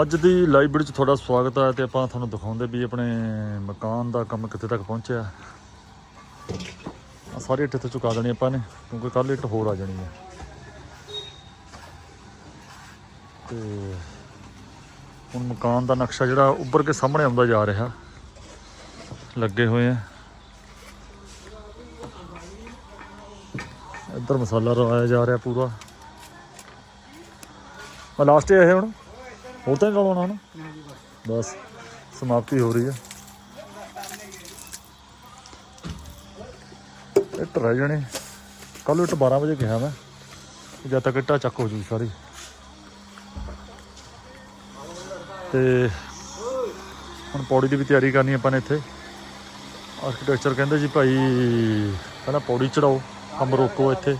ਅੱਜ ਦੀ ਲਾਈਬ੍ਰੇਰੀ 'ਚ ਤੁਹਾਡਾ ਸਵਾਗਤ ਹੈ ਤੇ ਆਪਾਂ ਤੁਹਾਨੂੰ ਦਿਖਾਉਂਦੇ ਵੀ ਆਪਣੇ ਮਕਾਨ ਦਾ ਕੰਮ ਕਿੱਥੇ ਤੱਕ ਪਹੁੰਚਿਆ। ਆ ਸਾਰੀ ਇੱਟ ਇੱਥੇ ਚੁਕਾ ਦੇਣੀ ਆਪਾਂ ਨੇ, ਕਿਉਂਕਿ ਕੱਲ ਇੱਟ ਹੋਰ ਆ ਜਾਣੀ ਹੈ। ਤੇ ਹੁਣ ਮਕਾਨ ਦਾ ਨਕਸ਼ਾ ਜਿਹੜਾ ਉੱਭਰ ਕੇ ਸਾਹਮਣੇ ਆਉਂਦਾ ਜਾ ਰਿਹਾ, ਲੱਗੇ ਹੋਏ ਆ। ਇੱਧਰ ਮਸਾਲਾ ਰਵਾਇਆ ਜਾ ਰਿਹਾ ਪੂਰਾ। ਆ ਲਾਸਟ ਇਹ ਹੁਣ। ਹੋਰ ਤਾਂ ਨਹੀਂ ਲਾਉਣਾ? ਨਾ ਬਸ, ਸਮਾਪਤੀ ਹੋ ਰਹੀ ਹੈ। ਇੱਟ ਰਹਿ ਜਾਣੇ। ਕੱਲ ਇੱਟ 12 ਵਜੇ ਕਿਹਾ ਮੈਂ। ਜਦ ਤੱਕ ਇੱਟਾ ਚੱਕ ਹੋ ਜੂ ਸਾਰੀ। ਤੇ ਹੁਣ ਪੌੜੀ ਦੀ ਵੀ ਤਿਆਰੀ ਕਰਨੀ ਆਪਾਂ ਨੇ ਇੱਥੇ। ਆਰਕੀਟੈਕਚਰ ਕਹਿੰਦੇ ਜੀ ਭਾਈ, ਪਹਿਲਾਂ ਪੌੜੀ ਚੜਾਓ, ਕੰਮ ਰੋਕੋ ਇੱਥੇ।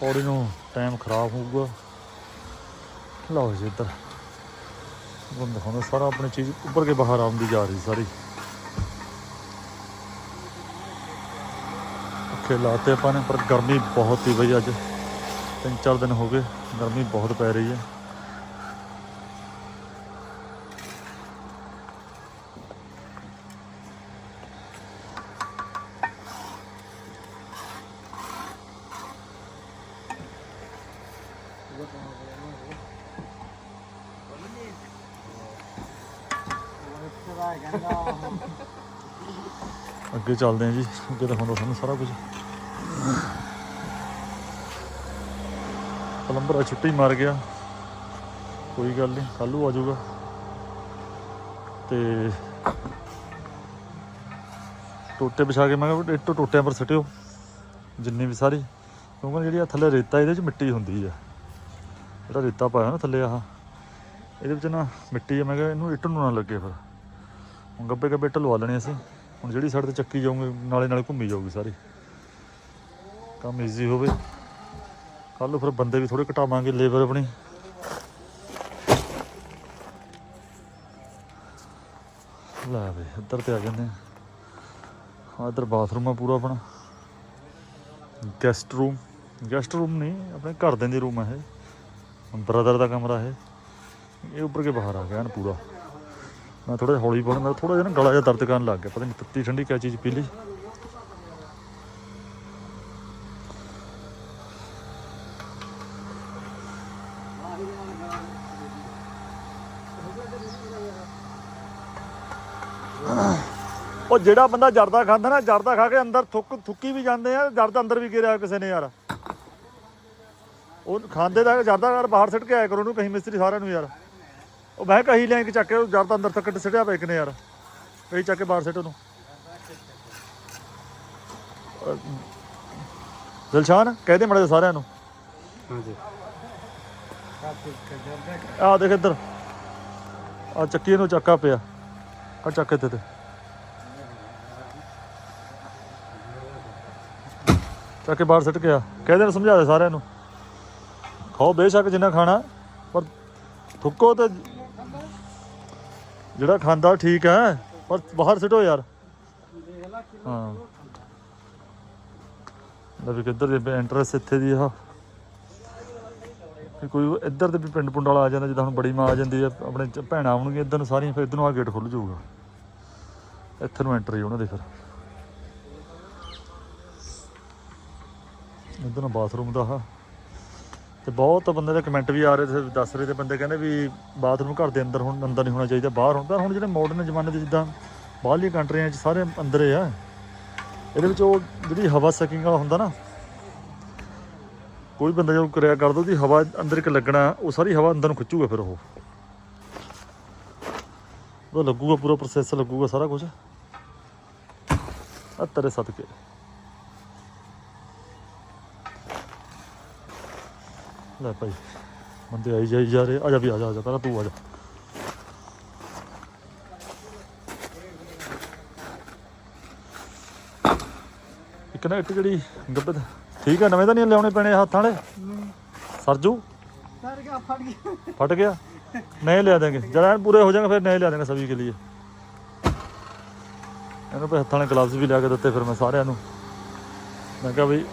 ਪੌੜੀ ਨੂੰ ਟਾਈਮ ਖਰਾਬ ਹੋਊਗਾ। ਲਓ ਜੀ ਇੱਧਰ। ਤੁਹਾਨੂੰ ਦਿਖਾਉਂਦਾ, ਸਾਰਾ ਆਪਣੀ ਚੀਜ਼ ਉੱਪਰ ਕੇ ਬਾਹਰ ਆਉਂਦੀ ਜਾ ਰਹੀ ਸਾਰੀ। ਅੱਖੇ ਲਾਤੇ ਆਪਾਂ ਨੇ, ਪਰ ਗਰਮੀ ਬਹੁਤ ਹੀ ਬਈ ਅੱਜ। ਤਿੰਨ ਚਾਰ ਦਿਨ ਹੋ ਗਏ, ਗਰਮੀ ਬਹੁਤ ਪੈ ਰਹੀ ਹੈ। ਅੱਗੇ ਚੱਲਦੇ ਹਾਂ ਜੀ, ਅੱਗੇ ਦਿਖਾਉਂਦਾ ਤੁਹਾਨੂੰ ਸਾਰਾ ਕੁਝ। ਪਲੰਬਰ ਛੁੱਟੀ ਮਾਰ ਗਿਆ। ਕੋਈ ਗੱਲ ਨਹੀਂ ਕੱਲੂ ਆ ਜਾਊਗਾ। ਤੇ ਟੋਟੇ ਵਿਛਾ ਕੇ ਮੈਂ ਕਿਹਾ ਇੱਟੋ ਟੋਟਿਆਂ ਪਰ ਸਟਿਓ, ਜਿੰਨੀ ਵੀ ਸਾਰੀ। ਕਿਉਂਕਿ ਜਿਹੜੀ ਆ ਥੱਲੇ ਰੇਤਾ, ਇਹਦੇ 'ਚ ਮਿੱਟੀ ਹੁੰਦੀ ਆ। ਜਿਹੜਾ ਰੇਤਾ ਪਾਇਆ ਨਾ ਥੱਲੇ ਆਹ, ਇਹਦੇ ਵਿੱਚ ਨਾ ਮਿੱਟੀ ਆ, ਮੈਂ ਕਿਹਾ ਇਹਨੂੰ ਇੱਟ ਨੂੰ ਨਾ ਲੱਗੇ ਫਿਰ। ਹੁਣ ਗੱਬੇ ਗੱਬੇ ਢਲਵਾ ਲੈਣੇ ਅਸੀਂ। ਹੁਣ ਜਿਹੜੀ ਸਾਈਡ ਤੇ ਚੱਕੀ ਜਾਊਗੀ, ਨਾਲੇ ਨਾਲੇ ਘੁੰਮੀ ਜਾਊਗੀ ਸਾਰੀ। ਕੰਮ ਈਜ਼ੀ ਹੋਵੇ। ਕੱਲ ਨੂੰ ਫਿਰ ਬੰਦੇ ਵੀ ਥੋੜੇ ਘਟਾਵਾਂਗੇ ਲੇਬਰ ਆਪਣੀ। ਲੈ ਵੇ, ਇੱਧਰ ਤੇ ਆ ਜਾਂਦੇ ਆ ਇੱਧਰ ਬਾਥਰੂਮ ਆ ਪੂਰਾ ਆਪਣਾ। ਗੈਸਟ ਰੂਮ ਗੈਸਟ ਰੂਮ ਨਹੀਂ, ਆਪਣੇ ਘਰ ਦੇ ਦੀ ਰੂਮ ਆ ਇਹ। ਬ੍ਰਦਰ ਦਾ ਕਮਰਾ ਇਹ। ਇਹ ਉੱਪਰ ਕੇ ਬਾਹਰ ਆ ਗਿਆ ਨਾ ਪੂਰਾ। ਮੈਂ ਥੋੜਾ ਹੌਲੀ ਬੋਲ ਥੋੜਾ ਜਿਹਾ ਨਾ ਗਲਾ ਜਿਹਾ ਦਰਦ ਕਰਨ ਲੱਗ ਗਿਆ। ਪਤਾ ਨਹੀਂ ਤੱਤੀ ਠੰਡੀ ਕਿਆ ਚੀਜ਼ ਪੀ ਲਈ। ਉਹ ਜਿਹੜਾ ਬੰਦਾ ਜਰਦਾ ਖਾਂਦਾ ਨਾ, ਜਰਦਾ ਖਾ ਕੇ ਅੰਦਰ ਥੁੱਕ, ਥੁੱਕੀ ਵੀ ਜਾਂਦੇ ਆ, ਜਰਦਾ ਅੰਦਰ ਵੀ ਗਿਰਿਆ ਕਿਸੇ ਨੇ ਯਾਰ। ਉਹ ਖਾਂਦੇ ਦਾ ਜਰਦਾ ਯਾਰ ਬਾਹਰ ਸਿੱਟ ਕੇ ਆਇਆ ਕਰੋ, ਉਹਨੂੰ ਕਹੀਂ ਮਿਸਤਰੀ ਸਾਰਿਆਂ ਨੂੰ ਯਾਰ। ਉਹ ਮੈਂ ਕਹੀ ਲੈ ਕੇ ਚੱਕ ਕੇ ਜਰਦਾ ਅੰਦਰ ਤੱਕ ਸਿੱਟਿਆ ਪਿਆ ਇੱਕ ਨੇ ਯਾਰ। ਕਹੀ ਚੱਕ ਕੇ ਬਾਹਰ ਸਿੱਟ ਉਹਨੂੰ। ਦਿਲਸ਼ਾਨ ਕਹਿ ਦੇ ਮੜੇ ਸਾਰਿਆਂ ਨੂੰ। ਹਾਂਜੀ। ਆ ਦੇਖ ਇੱਧਰ। ਆ ਚੱਕੀ ਨੂੰ ਚੱਕਾ ਪਿਆ। ਆ ਚੱਕ ਇੱਥੇ ਤੇ। ਚੱਕ ਕੇ ਬਾਹਰ ਸਿੱਟ ਗਿਆ ਕਹਿ ਦੇ ਸਮਝਾ ਦੇ ਸਾਰਿਆਂ ਨੂੰ। ਖਾਓ ਬੇਸ਼ੱਕ ਜਿੰਨਾ ਖਾਣਾ ਪਰ ਥੁੱਕੋ ਤੇ ਜਿਹੜਾ ਖਾਂਦਾ ਠੀਕ ਹੈ, ਪਰ ਬਾਹਰ ਸਿੱਟੋ ਯਾਰ। ਹਾਂ। ਲੈ ਵੀ ਕਿੱਧਰ ਦੇ ਐਂਟਰੈਂਸ ਇੱਥੇ ਦੀ ਆ। ਕੋਈ ਇੱਧਰ ਦੇ ਵੀ ਪਿੰਡ ਪੁੰਡ ਵਾਲਾ ਆ ਜਾਂਦਾ, ਜਿੱਦਾਂ ਹੁਣ ਬੜੀ ਮਾਂ ਆ ਜਾਂਦੀ ਹੈ ਆਪਣੇ ਭੈਣਾਂ ਆਉਣਗੀਆਂ, ਇੱਧਰ ਨੂੰ ਸਾਰੀਆਂ ਫਿਰ ਇੱਧਰ ਨੂੰ ਆ ਗੇਟ ਖੁੱਲ ਜਾਊਗਾ। ਇੱਥੇ ਨੂੰ ਐਂਟਰੀ ਉਹਨਾਂ ਦੇ ਫਿਰ। ਇੱਧਰ ਨੂੰ ਬਾਥਰੂਮ ਦਾ ਆ। ਤੇ ਬਹੁਤ ਬੰਦੇ ਦੇ ਕਮੈਂਟ ਵੀ ਆ ਰਹੇ ਸੀ ਦੱਸ ਰਹੇ ਤੇ ਬੰਦੇ ਕਹਿੰਦੇ ਵੀ ਬਾਥਰੂਮ ਘਰ ਦੇ ਅੰਦਰ ਹੁਣ ਅੰਦਰ ਨਹੀਂ ਹੋਣਾ ਚਾਹੀਦਾ, ਬਾਹਰ ਹੁੰਦਾ ਹੁਣ ਜਿਹੜੇ ਮਾਡਰਨ ਜ਼ਮਾਨੇ ਦੇ ਜਿੱਦਾਂ ਬਾਹਰਲੀਆਂ ਕੰਟਰੀਆਂ 'ਚ ਸਾਰੇ ਅੰਦਰ ਆ। ਇਹਦੇ ਵਿੱਚ ਉਹ ਜਿਹੜੀ ਹਵਾ ਸਕਿੰਗ ਵਾਲਾ ਹੁੰਦਾ ਨਾ, ਕੋਈ ਬੰਦਾ ਜਦੋਂ ਕਰਿਆ ਕਰਦਾ, ਉਹਦੀ ਹਵਾ ਅੰਦਰ ਇੱਕ ਲੱਗਣਾ, ਉਹ ਸਾਰੀ ਹਵਾ ਅੰਦਰ ਨੂੰ ਖਿੱਚੂਗਾ ਫਿਰ ਉਹ। ਉਹਦਾ ਲੱਗੂਗਾ, ਪੂਰਾ ਪ੍ਰੋਸੈਸ ਲੱਗੂਗਾ ਸਾਰਾ ਕੁਝ ਆ ਤੇਰੇ ਸਦਕੇ। ਲੈ ਭਾਈ। ਬੰਦੇ ਆਈ ਜਾਈ ਜਾ ਰਹੇ। ਆ ਜਾ ਵੀ ਆ ਜਾ ਆ ਜਾ। ਪਹਿਲਾਂ ਤੂੰ ਆ ਜਾ। ਇੱਕ ਨਾ ਇੱਟ ਜਿਹੜੀ ਗੱਬੇ ਠੀਕ ਆ ਨਵੇਂ ਤਾਂ ਨਹੀਂ ਲਿਆਉਣੇ ਪੈਣੇ ਹੱਥਾਂ ਵਾਲੇ? ਸਰਜੂ? ਸਰ ਗਿਆ ਫਟ ਗਿਆ? ਫਟ ਗਿਆ? ਨਹੀਂ ਲਿਆ ਦੇਗੇ ਜਦ ਪੂਰੇ ਹੋ ਜਾਣਗੇ ਫਿਰ ਨਹੀਂ ਲਿਆ ਦੇਣਾ ਸਭੀ ਕੇ ਲਈ ਇਹਨਾਂ ਪਰ ਹੱਥਾਂ ਵਾਲੇ ਗਲਵਸ ਵੀ ਲਿਆ ਕੇ ਦਿੱਤੇ ਫਿਰ ਮੈਂ ਸਾਰਿਆਂ ਨੂੰ। ਮੈਂ ਕਿਹਾ ਵੀ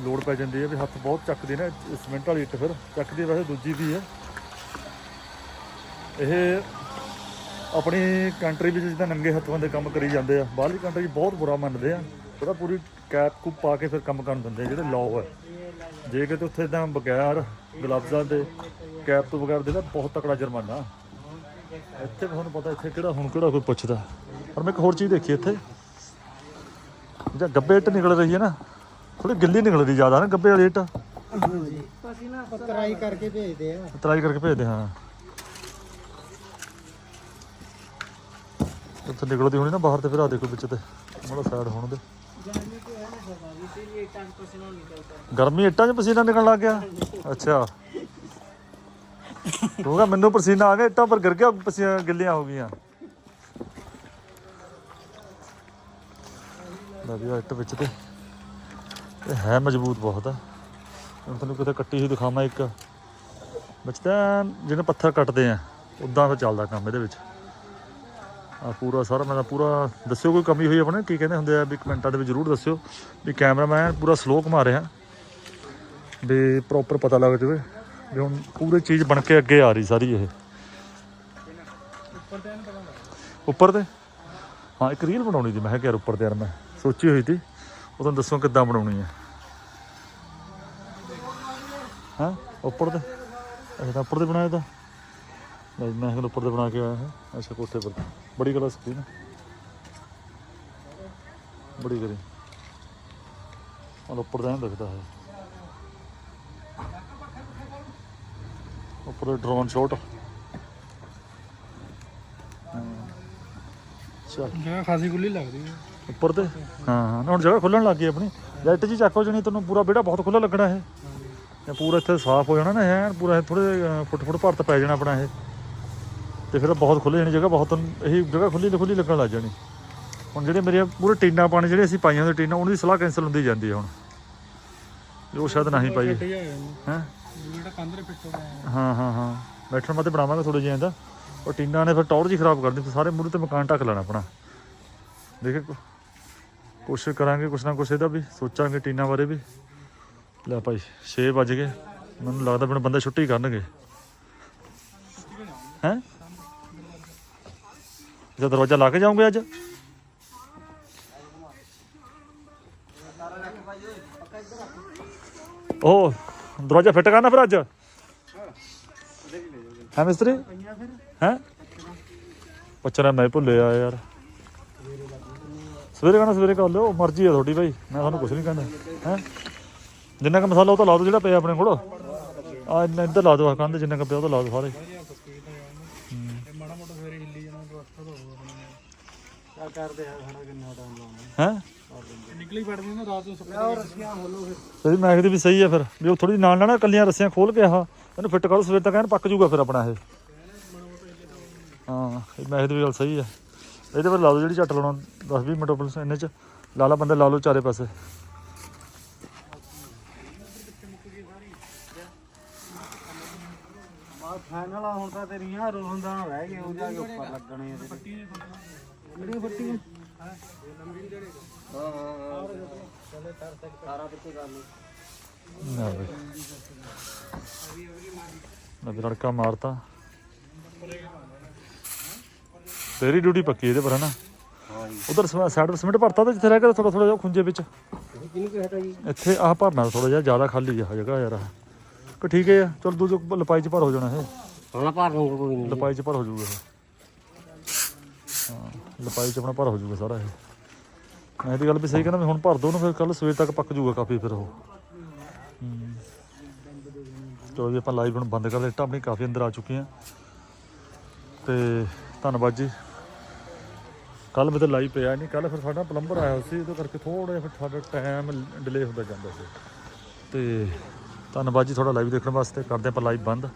ਲੋੜ ਪੈ ਜਾਂਦੀ ਹੈ ਵੀ ਹੱਥ ਬਹੁਤ ਚੱਕਦੀ ਨਾ ਸੀਮੈਂਟ ਵਾਲੀ ਇੱਟ ਫਿਰ। ਚੱਕਦੀ ਵੈਸੇ ਦੂਜੀ ਵੀ ਹੈ। ਇਹ ਆਪਣੀ ਕੰਟਰੀ ਵਿੱਚ ਜਿੱਦਾਂ ਨੰਗੇ ਹੱਥਾਂ ਦੇ ਕੰਮ ਕਰੀ ਜਾਂਦੇ ਆ ਬਾਹਰਲੀ ਕੰਟਰੀ ਬਹੁਤ ਬੁਰਾ ਮੰਨਦੇ ਆ। ਉਹਦਾ ਪੂਰੀ ਕੈਪ ਕੂਪ ਪਾ ਕੇ ਫਿਰ ਕੰਮ ਕਰਨ ਦਿੰਦੇ ਆ, ਜਿਹੜੇ ਲਾਅ ਹੈ ਜੇ ਕਿਤੇ ਉੱਥੇ ਤਾਂ ਬਗੈਰ ਗਲਵਜ਼ਾਂ ਦੇ ਕੈਪ ਤੋਂ ਬਗੈਰ ਦੇ ਤਾਂ ਬਹੁਤ ਤਕੜਾ ਜੁਰਮਾਨਾ। ਇੱਥੇ ਤੁਹਾਨੂੰ ਪਤਾ ਇੱਥੇ ਕਿਹੜਾ ਹੁਣ ਕਿਹੜਾ ਕੋਈ ਪੁੱਛਦਾ। ਪਰ ਮੈਂ ਇੱਕ ਹੋਰ ਚੀਜ਼ ਦੇਖੀ ਇੱਥੇ। ਜਾਂ ਗੱਬੇ ਇੱਟ ਨਿਕਲ ਰਹੀ ਹੈ ਨਾ। ਥੋੜੀ ਗਿੱਲੀ ਨਿਕਲਦੀ ਜ਼ਿਆਦਾ ਨਾ ਗੱਬੇ ਵਾਲੀ ਇੱਟ। ਹਾਂਜੀ। ਤਰਾਈ ਕਰਕੇ ਭੇਜਦੇ ਆ। ਤਰਾਈ ਕਰਕੇ ਭੇਜਦੇ ਹਾਂ। ਨਿਕਲਦੀ ਹੋਣੀ ਨਾ ਬਾਹਰ ਤੇ ਫਿਰ ਆ ਦੇਖੋ ਵਿੱਚ ਤੇ ਮਾੜਾ ਸਾਈਡ ਹੋਣ ਦੇ। ਗਰਮੀ ਇੱਟਾਂ 'ਚ ਪਸੀਨਾ ਨਿਕਲਣ ਲੱਗ ਗਿਆ? ਅੱਛਾ। ਹੋਗਾ ਮੈਨੂੰ ਪਸੀਨਾ ਆ ਗਿਆ ਇੱਟਾਂ ਪਰ ਗਿਰ ਗਿਆ ਪਸੀਨਾ ਗਿੱਲੀਆਂ ਹੋ ਗਈਆਂ। ਵਧੀਆ ਇੱਟ ਵਿੱਚ ਤੇ। ਇਹ ਹੈ ਮਜ਼ਬੂਤ ਬਹੁਤ ਆ। ਹੁਣ ਤੁਹਾਨੂੰ ਕਿਤੇ ਕੱਟੀ ਹੋਈ ਦਿਖਾਵਾਂ ਇੱਕ। ਵਿੱਚ ਤਾਂ ਜਿਹਨੇ ਪੱਥਰ ਕੱਟਦੇ ਆ ਉਦਾਂ ਫਿਰ ਚੱਲਦਾ ਕੰਮ ਇਹਦੇ ਵਿੱਚ। ਆ ਪੂਰਾ ਸਾਰਾ ਮੈਂ ਤਾਂ ਪੂਰਾ ਦੱਸਿਓ ਕੋਈ ਕਮੀ ਹੋਈ ਆਪਣੇ, ਕੀ ਕਹਿੰਦੇ ਹੁੰਦੇ ਆ ਵੀ ਕਮੈਂਟਾਂ ਦੇ ਵਿੱਚ ਜ਼ਰੂਰ ਦੱਸਿਓ। ਵੀ ਕੈਮਰਾਮੈਨ ਪੂਰਾ ਸਲੋ ਘੁਮਾ ਰਿਹਾ। ਵੀ ਪ੍ਰੋਪਰ ਪਤਾ ਲੱਗ ਜਾਵੇ। ਵੀ ਹੁਣ ਪੂਰੀ ਚੀਜ਼ ਬਣ ਕੇ ਅੱਗੇ ਆ ਰਹੀ ਸਾਰੀ ਇਹ। ਉੱਪਰ ਤੇ ਹਾਂ, ਇੱਕ ਰੀਲ ਬਣਾਉਣੀ ਸੀ। ਮੈਂ ਕਿਹਾ ਯਾਰ ਉੱਪਰ ਤੇ ਯਾਰ ਮੈਂ। ਸੋਚੀ ਹੋਈ ਸੀ। ਉਹ ਤੁਹਾਨੂੰ ਦੱਸੋ ਕਿੱਦਾਂ ਬਣਾਉਣੀ ਹੈ ਹਾਂ? ਉੱਪਰ ਤੇ? ਅੱਛਾ, ਤਾਂ ਉੱਪਰ ਤੇ ਬਣਾਇਆ ਤਾਂ? ਮੈਂ ਕਿਹਾ ਉੱਪਰ ਤੇ ਬਣਾ ਕੇ ਆਇਆ ਹਾਂ। ਅੱਛਾ, ਕੋਠੇ ਪਰ। ਬੜੀ ਕਲਾ ਸਕਦੀ ਬੜੀ ਕਰੀ ਔਰ ਉੱਪਰ ਦਾ ਦਿਖਦਾ ਹੈ। ਉੱਪਰ ਡਰੋਨ ਸ਼ਾਟ। ਚਲ। ਜਗ੍ਹਾ ਖਾਸੀ ਗੁੱਲੀ ਲੱਗਦੀ ਹੈ। ਉੱਪਰ ਤੇ? ਹਾਂ ਹਾਂ। ਨਾ ਹੁਣ ਜਗ੍ਹਾ ਖੁੱਲਣ ਲੱਗ ਗਈ ਆਪਣੀ। ਲਾਈਟ ਜੀ ਚੱਕ ਹੋ ਜਣੀ ਤੈਨੂੰ ਪੂਰਾ ਵਿਹੜਾ ਬਹੁਤ ਖੁੱਲਾ ਲੱਗਣਾ ਇਹ। ਇਹ ਪੂਰਾ ਇੱਥੇ ਸਾਫ਼ ਹੋ ਜਾਣਾ ਨਾ ਐਨ ਪੂਰਾ ਥੋੜੇ ਫੁੱਟ ਫੁੱਟ ਭਰਤ ਪੈ ਜਾਣਾ ਆਪਣਾ ਇਹ। ਤੇ ਫਿਰ ਬਹੁਤ ਖੁੱਲ ਜਾਣੀ ਜਗ੍ਹਾ ਬਹੁਤ ਇਹੀ ਜਗ੍ਹਾ ਖੁੱਲੀ ਖੁੱਲੀ ਲੱਗਣ ਲੱਗ ਜਾਣੀ। ਹੁਣ ਜਿਹੜੇ ਮੇਰੇ ਪੂਰੇ ਟੀਨਾ ਪਾਣੀ ਜਿਹੜੇ ਅਸੀਂ ਪਾਈਆਂ ਹੁੰਦੇ ਟੀਨਾ ਉਹਨਾਂ ਦੀ ਸਲਾਹ ਕੈਂਸਲ ਹੁੰਦੀ ਜਾਂਦੀ ਹੈ ਹੁਣ। ਉਹ ਸ਼ਾਇਦ ਨਹੀਂ ਪਾਈ ਹੈ? ਜਿਹੜਾ ਕੰਧ ਦੇ ਫਿੱਟ ਹੋ ਹਾਂ ਹਾਂ ਹਾਂ। ਬੈਠਣ ਵਾਸਤੇ ਬਣਾਵਾਂਗੇ ਥੋੜੇ ਜਿਹਾ ਇਹਦਾ। ਉਹ ਟੀਨਾ ਨੇ ਫਿਰ ਟੌਰ ਜੀ ਖਰਾਬ ਕਰ ਦਿੱਤੀ ਸਾਰੇ ਮੂਹਰੇ ਤੇ ਮਕਾਨ ਢੱਕ ਲੈਣਾ ਆਪਣਾ। ਦੇਖੇ ਕੋ- ਕੋਸ਼ਿਸ਼ ਕਰਾਂਗੇ ਕੁਛ ਨਾ ਕੁਛ ਇਹਦਾ ਵੀ, ਸੋਚਾਂਗੇ ਟੀਨਾ ਬਾਰੇ ਵੀ। ਲੈ ਭਾਈ 6 ਵੱਜ ਗਏ। ਮੈਨੂੰ ਲੱਗਦਾ ਮੈਨੂੰ ਬੰਦੇ ਛੁੱਟੀ ਕਰਨਗੇ। ਹੈ? ਜੇ ਦਰਵਾਜ਼ਾ ਲਾ ਕੇ ਜਾਓਗੇ ਅੱਜ? ਉਹ ਦਰਵਾਜ਼ਾ ਫਿੱਟ ਕਰਨਾ ਫਿਰ ਅੱਜ? ਹੈ ਮਿਸਤਰੀ? ਪਈਆਂ ਹੈ? ਪੱਚਰਾ ਮੈਂ ਭੁੱਲੇ ਆ ਯਾਰ। ਸਵੇਰੇ ਕਹਣਾ ਸਵੇਰੇ ਕਰ ਲਿਓ, ਮਰਜ਼ੀ ਆ ਤੁਹਾਡੀ ਭਾਈ ਮੈਂ ਤੁਹਾਨੂੰ ਕੁਝ ਨਹੀਂ ਕਹਿੰਦਾ, ਹੈ? ਜਿੰਨਾ ਕ ਮਸਾਲਾ ਉਹ ਤਾਂ ਲਾ ਦਿਓ ਜਿਹੜਾ ਪਿਆ ਆਪਣੇ ਕੋਲ। ਆ ਇੰਨਾ ਇੱਧਰ ਲਾ ਦਿਓ, ਆਹ ਕੰਧ ਜਿੰਨਾ ਕ ਪਿਆ ਉਹ ਤਾਂ ਲਾ ਦਿਓ ਸਾਰੇ। ਇਹ ਮਾੜਾ ਮੋਟਾ ਸਵੇਰੇ ਹਿੱਲੀ ਜਾਣਾ ਪਲਸਟਰ ਹੋ? ਆਪਣੇ ਕਰਦੇ ਆ ਸਾਡਾ ਕਿੰਨਾ ਟਾਈਮ ਲਾਉਣਾ ਹੈ ਨਿਕਲੀ ਪੜਦੀ ਨਾ ਰਾਤ ਨੂੰ ਸੁੱਕਾ ਰੱਸੀਆਂ ਖੋਲੋ ਫਿਰ ਸਹੀ ਮੈਂ ਕਹਿੰਦੀ ਵੀ ਸਹੀ ਆ ਫਿਰ, ਵੀ ਉਹ ਥੋੜੀ ਨਾਲ ਨਾਲ ਨਾ ਕੱਲੀਆਂ ਰਸੀਆਂ ਖੋਲ ਕੇ ਆਹ, ਇਹਨੂੰ ਫਿੱਟ ਕਰੋ, ਸਵੇਰ ਤੱਕ ਐਨ ਪੱਕ ਜੂਗਾ ਫਿਰ ਆਪਣਾ ਇਹ। ਹਾਂ, ਇਹ ਮੈਂ ਇਹਦੀ ਵੀ ਗੱਲ ਸਹੀ ਆ। ਇਹਦੇ ਪਰ ਲਾ ਦਿਓ ਜਿਹੜੀ ਝੱਟ ਲਾਉਣਾ 10 20 ਮਿੰਟ ਪੁਲਿਸ ਇੰਨੇ ਚ ਲਾ ਲਾ ਬੰਦੇ ਲਾ ਲਓ ਚਾਰੇ ਪਾਸੇ। ਬਾਅਦ ਫਾਈਨਲ ਹੁਣ ਤਾਂ ਤੇਰੀਆਂ ਰੋਂਦਾ ਰਹਿ ਗਏ ਉਹ ਜਾ ਕੇ ਉੱਪਰ ਲੱਗਣੇ ਇਹਦੇ ਫੱਟੀ ਕਿਹੜੀ ਫੱਟੀ ਹਾਂ ਹਾਂ ਹਾਂ ਸਾਰਾ ਪਿੱਛੇ ਕਰ ਲਓ ਨਾ ਬਈ। ਵੀ ਲੜਕਾ ਮਾਰਤਾ। ਤੇਰੀ ਡਿਊਟੀ ਪੱਕੀ ਇਹਦੇ ਪਰ ਹੈ ਨਾ ਹਾਂ ਜੀ ਉਧਰ ਸਾਈਡ ਸਿਮਟ ਭਰਤਾ ਤੇ ਜਿੱਥੇ ਰਹਿ ਗਿਆ ਥੋੜਾ ਥੋੜਾ ਜਿਹਾ ਖੁੰਝੇ ਵਿੱਚ। ਕਿਹਨੂੰ ਕਹਿਤਾ ਜੀ ਇੱਥੇ ਆਹ ਭਰਨਾ ਥੋੜਾ ਜਿਹਾ ਜ਼ਿਆਦਾ ਖਾਲੀ ਆ ਜਗ੍ਹਾ ਯਾਰ। ਕਿ ਠੀਕ ਹੈ ਚਲ ਦੂਜੋ ਲਪਾਈ ਚ ਭਰ ਹੋ ਜਾਣਾ ਇਹ। ਹਾਂ ਭਰ ਲਵਾਂਗੇ ਕੋਈ ਨਹੀਂ। ਲਪਾਈ ਚ ਭਰ ਹੋ ਜਾਊਗਾ ਹਾਂ ਲਪਾਈ ਚ ਆਪਣਾ ਭਰ ਹੋ ਜਾਊਗਾ ਸਾਰਾ ਇਹ। ਮੈਂ ਇਹਦੀ ਗੱਲ ਵੀ ਸਹੀ ਕਹਿੰਦਾ ਵੀ ਹੁਣ ਭਰ ਦੋ ਉਹਨੂੰ ਫਿਰ ਕੱਲ ਸਵੇਰ ਤੱਕ ਪੱਕ ਜਾਊਗਾ ਕਾਫੀ ਫਿਰ ਉਹ। ਚਲੋ ਜੀ ਆਪਾਂ ਲਾਈਵ ਹੁਣ ਬੰਦ ਕਰ ਦਿੱਤਾ ਆਪਣੀ ਕਾਫੀ ਅੰਦਰ ਆ ਚੁੱਕੇ ਆ ਤੇ ਧੰਨਵਾਦ ਜੀ। ਕੱਲ ਮੈਂ ਤਾਂ ਲਾਈਵ ਪਿਆ ਨਹੀਂ ਕੱਲ ਫਿਰ ਸਾਡਾ ਪਲੰਬਰ ਆਇਆ ਸੀ, ਉਹਦੇ ਕਰਕੇ ਥੋੜਾ ਜਿਹਾ ਫਿਰ ਸਾਡਾ ਟਾਈਮ ਡਿਲੇ ਹੁੰਦਾ ਜਾਂਦਾ ਸੀ। ਤੇ ਧੰਨਵਾਦ ਜੀ ਤੁਹਾਡਾ ਲਾਈਵ ਦੇਖਣ ਵਾਸਤੇ, ਕਰਦੇ ਆਪਾਂ ਲਾਈਵ ਬੰਦ।